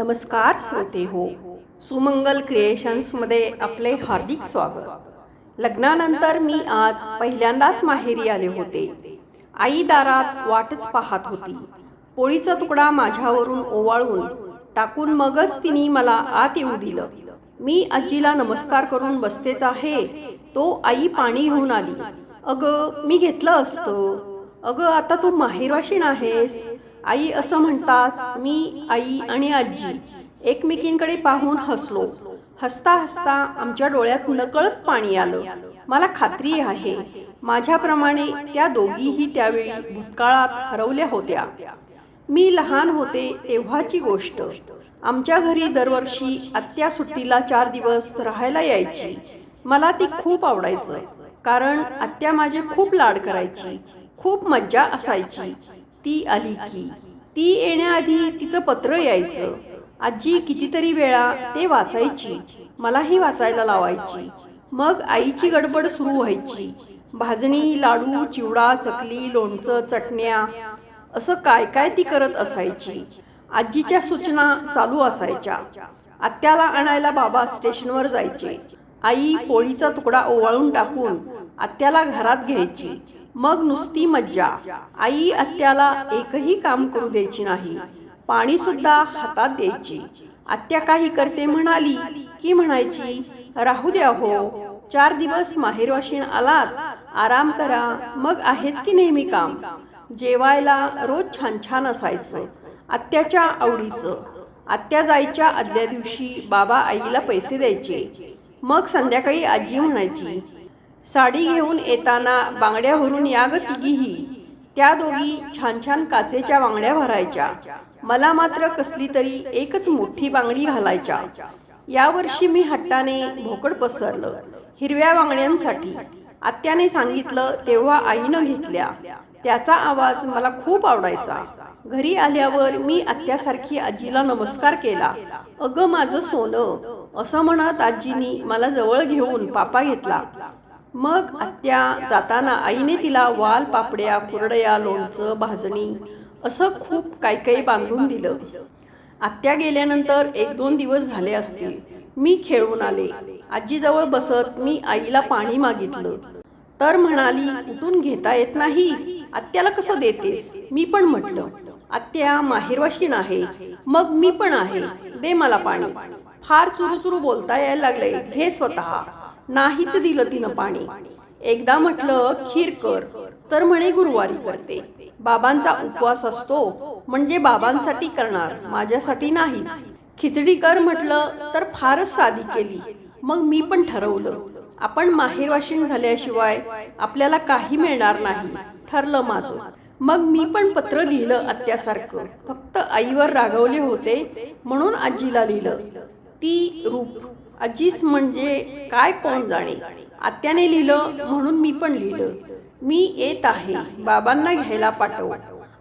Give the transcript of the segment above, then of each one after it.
नमस्कार श्रोते हो. सुमंगल क्रिएशन्समध्ये आपले हार्दिक स्वागत. लग्नानंतर मी आज पहिल्यांदाच माहेरी आले होते. आई दारात वाटच पाहत होती. पोळीचा तुकडा माझ्यावरून ओवाळून टाकून मगच तिने मला आत येऊ दिलं. मी आजीला नमस्कार करून बसतेच आहे. तो आई पाणी घेऊन आली. अगं मी घेतलं असतं. अगं आता तू माहेरवाशीण आहेस. आई असं म्हणताच मी आई आणि आजी एकमेकींकडे पाहून हसलो. हसता हसता आमच्या डोळ्यात नकळत पाणी आलं. मला खात्री आहे माझ्याप्रमाणे त्या दोघीही त्यावेळी भूतकाळात हरवल्या होत्या. मी लहान होते तेव्हाची गोष्ट. आमच्या घरी दरवर्षी आत्या सुट्टीला चार दिवस राहायला यायची. मला ती खूप आवडायचं कारण आत्या माझे खूप लाड करायची. खूप मज्जा असायची. ती आली की ती येण्याआधी तिचं पत्र यायचं. आजी कितीतरी वेळा ते वाचायची. मलाही वाचायला लावायची. मग आईची गडबड सुरू व्हायची. भाजणी लाडू चिवडा चकली लोणचं चटण्या असं काय काय ती करत असायची. आजीच्या सूचना चालू असायच्या. आत्याला आणायला बाबा स्टेशनवर जायचे. आई पोळीचा तुकडा ओवाळून टाकून आत्याला घरात घ्यायची. मग नुसती मज्जा. आई आत्याला एकही काम करू द्यायची नाही. पाणी सुद्धा हातात द्यायची. आत्या काही करते म्हणाली की म्हणायची राहू द्या हो. चार दिवस माहेरवाशीण आलात. आराम करा. मग आहेच की नेहमी काम? जेवायला रोज छान छान असायचं. आत्याच्या आवडीचं. आत्या जायच्या आदल्या दिवशी बाबा आईला पैसे द्यायचे. मग संध्याकाळी आजी म्हणायची साडी घेऊन येताना बांगड्या भरून या ग तिघीही. त्या दोघी छान छान काचेच्या बांगड्या भरायच्या. मला मात्र कसली तरी एकच मोठी बांगडी घालायच्या. यावर्षी मी हट्टाने भोकड पसरलं हिरव्या बांगड्यांसाठी. आत्याने सांगितलं तेव्हा आईनं घेतल्या. त्याचा आवाज मला खूप आवडायचा. घरी आल्यावर मी आत्यासारखी आजीला नमस्कार केला. अगं माझं सोनं असं म्हणत आजीनी मला जवळ घेऊन पापा घेतला. मग आत्या जाताना आईने तिला वाल पापड्या कुरडया लोणचं भाजणी असं खूप काही काही बांधून दिलं. आत्या गेल्यानंतर एक दोन दिवस झाले असतील. मी खेळून आले. आजीजवळ बसत मी आईला पाणी मागितलं. तर म्हणाली कुठून घेता येत नाही? आत्याला कसं देतेस? मी पण म्हटलं आत्या माहेरवाशीण आहे. मग मी पण आहे. दे मला पाणी. फार चुरू बोलता यायला लागले. घे स्वतः. नाहीच दिलं तिनं पाणी. एकदा म्हटलं खीर कर. तर म्हणे गुरुवारी करते. बाबांचा उपवास असतो म्हणजे बाबांसाठी करणार माझ्यासाठी नाहीच. खिचडी कर म्हटलं तर फारच साधी केली. मग मी पण ठरवलं आपण माहेरवाशीण झाल्याशिवाय आपल्याला काही मिळणार नाही. ठरलं माझं. मग मी पण पत्र लिहिलं आत्यासारखं फक्त आईवर रागवले होते म्हणून आजीला लिहिलं. ती रूप. आजीस म्हणजे काय कोण जाणे? आत्याने लिहिलं म्हणून मी पण लिहिलं. मी येत आहे. बाबांना घ्यायला पाठव.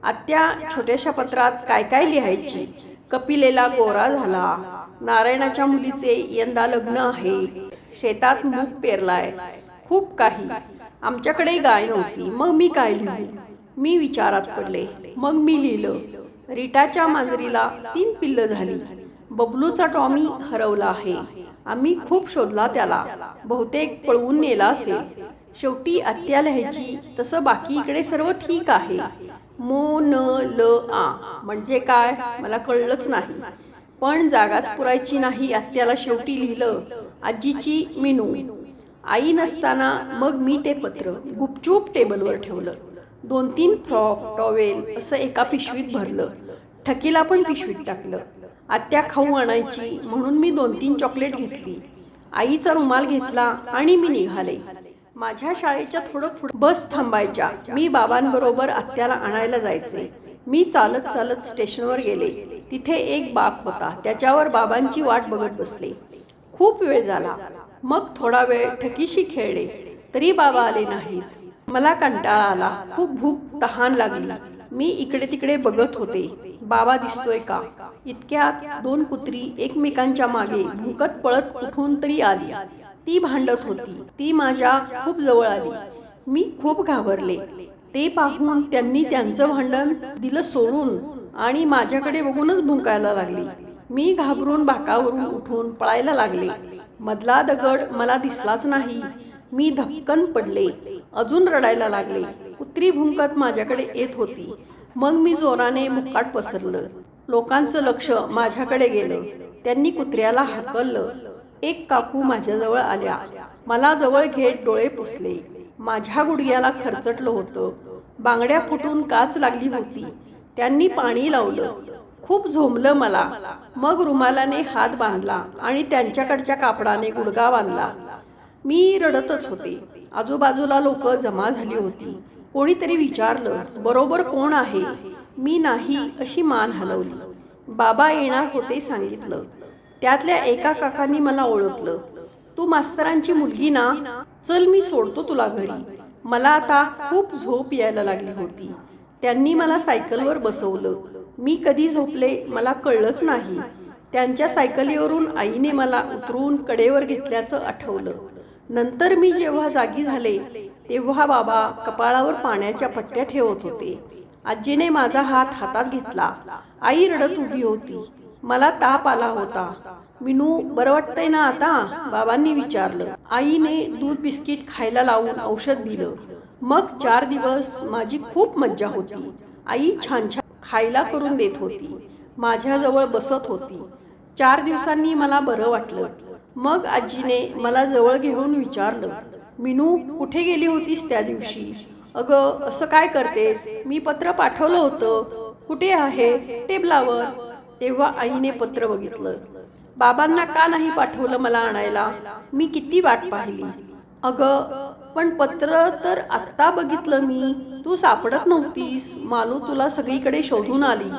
आत्या छोट्याशा पत्रात काय काय लिहायची? कपिलेला गोरा झाला. नारायणाच्या मुलीचे यंदा लग्न आहे. शेतात मूग पेरलाय. खूप काही. आमच्याकडे गाय नव्हती. मग मी काय लिहू? मी विचारात पडले. मग मी लिहिलं. रीटाच्या मांजरीला तीन पिल्ल झाली. बबलूचा टॉमी हरवला आहे. आम्ही खूप शोधला त्याला. बहुतेक पळवून नेला असेल. शेवटी आत्या लिहायची तसं बाकी इकडे सर्व ठीक आहे. मो न ल आ म्हणजे काय? मला कळलंच नाही. पण जागाच पुरायची नाही आत्याला शेवटी लिहिलं आजीची मिनू. आई नसताना मग मी ते पत्र गुपचूप टेबलवर ठेवलं. दोन तीन फ्रॉक टॉवेल असं एका पिशवीत भरलं. ठकीला पण पिशवीत टाकलं. आत्या खाऊ आणायची म्हणून मी दोन तीन चॉकलेट घेतली. आईचा रुमाल घेतला आणि मी निघाले. माझ्या शाळेच्या थोडं पुढे बस थांबायच्या. मी बाबांबरोबर आत्याला आणायला जायचे. मी चालत चालत स्टेशनवर गेले. तिथे एक बाप होता. त्याच्यावर बाबांची वाट बघत बसले. खूप वेळ झाला. मग थोडा वेळ ठकीशी खेळले. तरी बाबा आले नाहीत. मला कंटाळा आला. खूप भूक तहान लागली. मी इकडे तिकडे बघत होते. बाबा दिसतोय का? इतक्यात दोन कुत्री एकमेकांच्या मागे भुंकत पळत कुठून तरी आली. ती भांडत होती. ती माझ्या खूप जवळ आली. मी खूप घाबरले. ते पाहून त्यांनी त्यांचं भांडण दिलं सोडून आणि माझ्याकडे बघूनच भुंकायला लागली. मी घाबरून बाकावरून उठून पळायला लागले. मधला दगड मला दिसलाच नाही. मी धपकन पडले. अजून रडायला लागले. कुत्री भुंकत माझ्याकडे येत होती. मग मी जोराने मुक्काट पसरलं. लोकांचं लक्ष माझ्याकडे गेलं. त्यांनी कुत्र्याला हाकललं. एक काकू माझ्याजवळ आल्या. मला जवळ घेत डोळे पुसले. माझ्या गुडघ्याला खरचटलं होतं. बांगड्या फुटून काच लागली होती. त्यांनी पाणी लावलं. खूप झोंबलं मला. मग रुमालाने हात बांधला आणि त्यांच्याकडच्या कापडाने गुडगा बांधला. मी रडतच होते. आजूबाजूला लोक जमा झाली होती. कोणीतरी विचारलं बरोबर कोण आहे? मी नाही अशी मान हलवली. बाबा येणार होते सांगितलं. त्यातल्या एका काकांनी मला ओळखलं. तू मास्तरांची मुलगी ना? चल मी सोडतो तुला घरी. मला आता खूप झोप यायला लागली होती. त्यांनी मला सायकलवर बसवलं. मी कधी झोपले मला कळलंच नाही. त्यांच्या सायकलीवरून आईने मला उतरून कडेवर घेतल्याचं आठवलं. नंतर मी जेव्हा जागी झाले तेव्हा बाबा कपाळावर पाण्याच्या पट्ट्या ठेवत होते. आजीने माझा हात हातात घेतला. आई रडत उभी होती. मला ताप आला होता. मिनू बरं वाटतंय ना आता? बाबांनी विचारलं. आईने दूध बिस्किट खायला लावून औषध दिलं. मग चार दिवस माझी खूप मज्जा होती. आई छान छान खायला करून देत होती. माझ्याजवळ बसत होती. चार दिवसांनी मला बरं वाटलं. मग आजीने मला जवळ घेऊन विचारलं मिनू कुठे गेली होतीस त्या दिवशी? अगं असं काय करतेस? मी पत्र पाठवलं होतं. कुठे आहे? टेबलावर. तेव्हा आईने पत्र बघितलं. बाबांना का नाही पाठवलं मला आणायला? मी किती वाट पाहिली. अगं पण पत्र तर आत्ता बघितलं मी. तू सापडत नव्हतीस. मालू तुला सगळीकडे शोधून आली.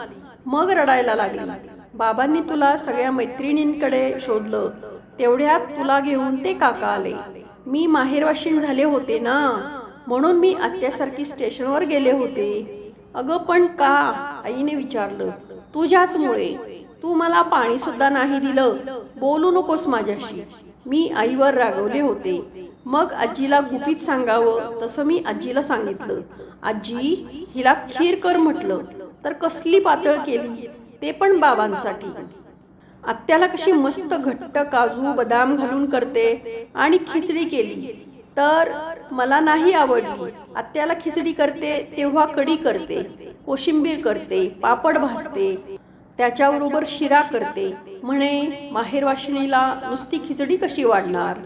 मग रडायला लागली. बाबांनी तुला सगळ्या मैत्रिणींकडे शोधलं. तेवढ्यात तुला घेऊन ते काका आले. मी माहेरवाशीण झाले होते ना. म्हणून मी आत्यासारखी स्टेशनवर गेले होते. अगं पण का? आईने विचारलं. तुझ्याचमुळे. तू मला पाणी सुद्धा नाही दिलं. बोलू नकोस माझ्याशी. मी आईवर रागवले होते. मग आजीला गुपित सांगावं तसं मी आजीला सांगितलं. आजी हिला खीर कर म्हटलं. तर कसली पातळ केली? ते पण बाबांसाठी. आत्याला कशी मस्त घट्ट काजू बदाम घालून करते आणि खिचडी केली. तर मला नाही आवडली. आत्याला खिचडी करते तेव्हा कढी करते कोशिंबीर करते पापड भाजते. त्याच्याबरोबर शिरा करते. म्हणे माहेरवाशिणीला नुसती खिचडी कशी वाढणार?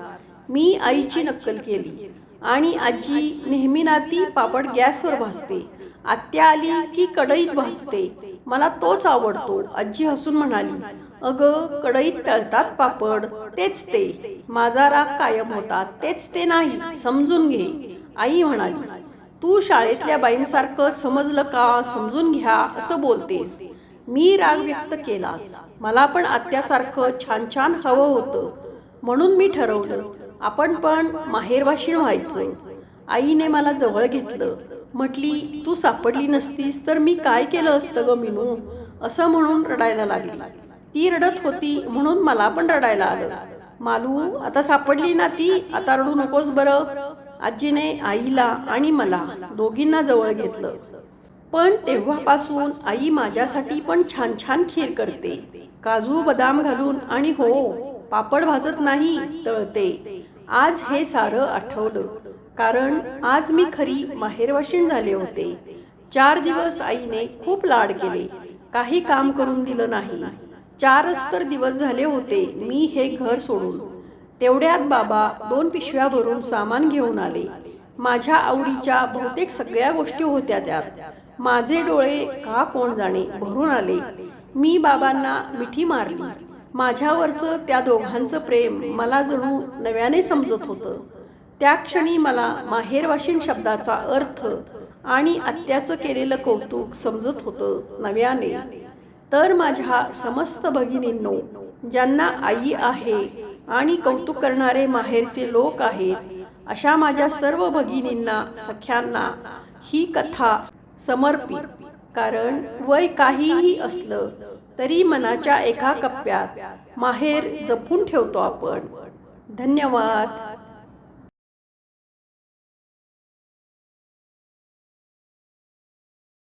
मी आईची नक्कल केली. आणि आजी नेहमी नाती पापड गॅसवर भाजते. आत्या आली की कढईत भाजते. मला तोच आवडतो आजी हसून म्हणाली. अगं कढईत तळतात पापड. तेच ते. माझा राग कायम होता. तेच ते नाही. समजून घे. आई म्हणाली तू शाळेतल्या बाईंसारखं समजलं का? समजून घ्या. असं बोलतेस. मी राग व्यक्त केलाच. मला पण आत्यासारखं छान छान हवं होतं. म्हणून मी ठरवलं आपण पण माहेरवाशीण व्हायचं. आईने मला जवळ घेतलं. म्हटली तू सापडली नसतीस तर मी काय केलं असतं ग मिनू? असं म्हणून रडायला लागली. ती रडत होती म्हणून मला पण रडायला आलं. मालू आता सापडली ना ती? आता रडू नकोस बरं. आजीने आईला आणि मला दोघींना जवळ घेतलं. पण तेव्हापासून आई माझ्यासाठी पण छान छान खीर करते. काजू बदाम घालून आणि हो पापड भाजत नाही तळते. आज हे सारं आठवलं. कारण आज मी खरी माहेरवाशीण झाले होते. चार दिवस आईने खूप लाड केले. काही काम करून दिलं नाही. चारच तर दिवस झाले होते मी हे घर सोडून. तेवढ्यात बाबा दोन पिशव्या भरून सामान घेऊन आले. माझ्या आवडीच्या बहुतेक सगळ्या गोष्टी होत्या त्यात. माझे डोळे का कोण जाणे भरून आले. मी बाबांना मिठी मारली. माझ्यावरचं त्या दोघांचं प्रेम मला जणू नव्याने समजत होतं. त्या क्षणी मला माहेरवाशीण शब्दाचा अर्थ आणि आत्याचं केलेलं कौतुक समजत होतं नव्याने. तर माझ्या समस्त भगिनींनो ज्यांना आई आहे आणि कौतुक करणारे माहेरचे लोक आहेत अशा माझ्या सर्व भगिनींना सख्यांना ही कथा समर्पित. कारण वय काहीही असलं तरी मनाच्या एका कप्प्यात माहेर जपून ठेवतो आपण. धन्यवाद.